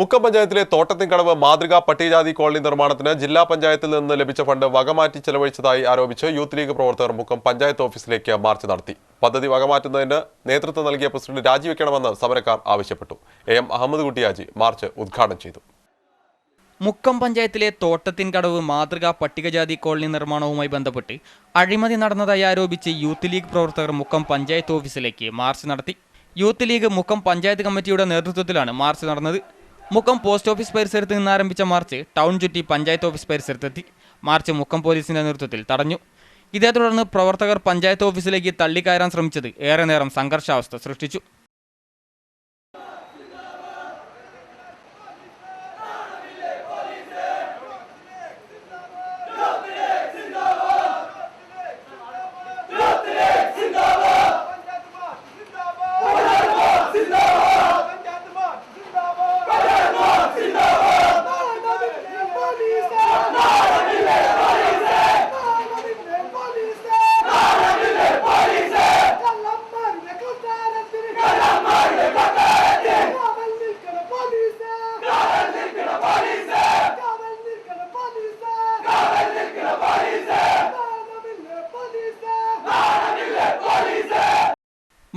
മുക്കം പഞ്ചായത്തിലെ തോട്ടത്തിൻകടവ് മാതൃകാ പട്ടികജാതി കോളനി നിർമ്മാണത്തിന് ജില്ലാ പഞ്ചായത്തിൽ നിന്ന് ലഭിച്ച ഫണ്ട് വകമാറ്റി ചെലവഴിച്ചതായി ആരോപിച്ച് യൂത്ത് ലീഗ് പ്രവർത്തകർ മുക്കം പഞ്ചായത്ത് ഓഫീസിലേക്ക് മാർച്ച് നടത്തി. പദ്ധതി വകമാറ്റുന്നതിന് നേതൃത്വം നൽകിയ പ്രസിഡന്റ് രാജിവെക്കണമെന്ന് സമരക്കാർ ആവശ്യപ്പെട്ടു. A M Ahammed Kuttihaji march ഉദ്ഘാടനം ചെയ്തു. മുക്കം പഞ്ചായത്തിലെ തോട്ടത്തിൻകടവ് മാതൃകാ പട്ടികജാതി കോളനി നിർമ്മാണവുമായി ബന്ധപ്പെട്ട് അഴിമതി നടന്നതായി ആരോപിച്ച് യൂത്ത് ലീഗ് പ്രവർത്തകർ മുക്കം പഞ്ചായത്ത് ഓഫീസിലേക്ക് മാർച്ച് നടത്തി. യൂത്ത് ലീഗ് മുക്കം പഞ്ചായത്ത് കമ്മിറ്റിയുടെ നേതൃത്വത്തിലാണ് മാർച്ച് നടന്നത്. മുക്കം പോസ്റ്റ് ഓഫീസ് പരിസരത്ത് നിന്ന് ആരംഭിച്ച മാർച്ച് ടൗൺ ചുറ്റി പഞ്ചായത്ത് ഓഫീസ് പരിസരത്തെത്തി. മാർച്ച് മുക്കം പോലീസിന്റെ നേതൃത്വത്തിൽ തടഞ്ഞു. ഇതേ തുടർന്ന് പ്രവർത്തകർ പഞ്ചായത്ത് ഓഫീസിലേക്ക് തള്ളിക്കയറാൻ ശ്രമിച്ചത് ഏറെ നേരം സംഘർഷാവസ്ഥ സൃഷ്ടിച്ചു.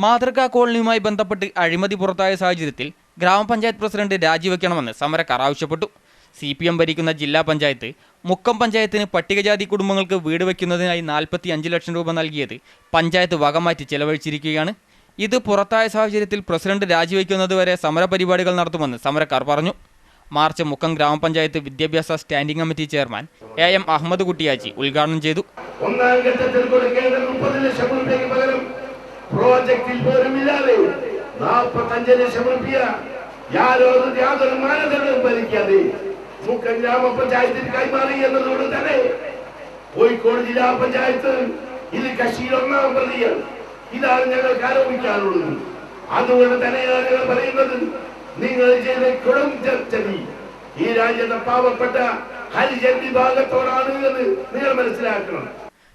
മാതൃകാ കോളനിയുമായി ബന്ധപ്പെട്ട് അഴിമതി പുറത്തായ സാഹചര്യത്തിൽ ഗ്രാമപഞ്ചായത്ത് പ്രസിഡന്റ് രാജിവെക്കണമെന്ന് സമരക്കാർ ആവശ്യപ്പെട്ടു. സി പി എം ഭരിക്കുന്ന ജില്ലാ പഞ്ചായത്ത് മുക്കം പഞ്ചായത്തിന് പട്ടികജാതി കുടുംബങ്ങൾക്ക് വീട് വയ്ക്കുന്നതിനായി നാൽപ്പത്തി അഞ്ച് ലക്ഷം രൂപ നൽകിയത് പഞ്ചായത്ത് വകമാറ്റി ചെലവഴിച്ചിരിക്കുകയാണ്. ഇത് പുറത്തായ സാഹചര്യത്തിൽ പ്രസിഡന്റ് രാജിവെക്കുന്നതുവരെ സമരപരിപാടികൾ നടത്തുമെന്ന് സമരക്കാർ പറഞ്ഞു. മാർച്ച് മുക്കം ഗ്രാമപഞ്ചായത്ത് വിദ്യാഭ്യാസ standing committee chairman A M Ahammed Kuttihaji ഉദ്ഘാടനം ചെയ്തു. ഒന്നാം ഘട്ടത്തിൽ കൊടുക്കേണ്ട മുപ്പത് ലക്ഷം രൂപയ്ക്ക് പകരം പോലും ഇല്ലാതെ നാൽപ്പത്തഞ്ച് ലക്ഷം റുപ്യ യാതൊരു യാതൊരു മാനദണ്ഡവും പാലിക്കാതെ മുക്കം ഗ്രാമപഞ്ചായത്തിൽ കൈമാറി എന്നതോട് തന്നെ കോഴിക്കോട് ജില്ലാ പഞ്ചായത്ത് ഇത് കക്ഷിയിൽ ഒന്നാം പ്രതിയാണ്. ഇതാണ് ഞങ്ങൾക്ക് ആരോപിക്കാനുള്ളത്. അതുകൊണ്ട് തന്നെയാണ് ഞങ്ങൾ പറയുന്നത് നിങ്ങൾ ചെയ്ത കൊടും ചതി ഈ രാജ്യത്തെ പാവപ്പെട്ട ഹരിജൻ വിഭാഗത്തോടാണ് എന്ന് നിങ്ങൾ മനസ്സിലാക്കണം.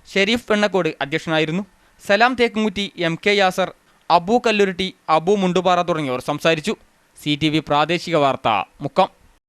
ഷെരീഫ് പെണ്ണക്കോട് അധ്യക്ഷനായിരുന്നു. സലാം തേക്കുംകുറ്റി എം കെ യാസർ അബു കല്ലുരുട്ടി അബു മുണ്ടുപാറ തുടങ്ങിയവർ സംസാരിച്ചു. സി പ്രാദേശിക വാർത്ത മുക്കം.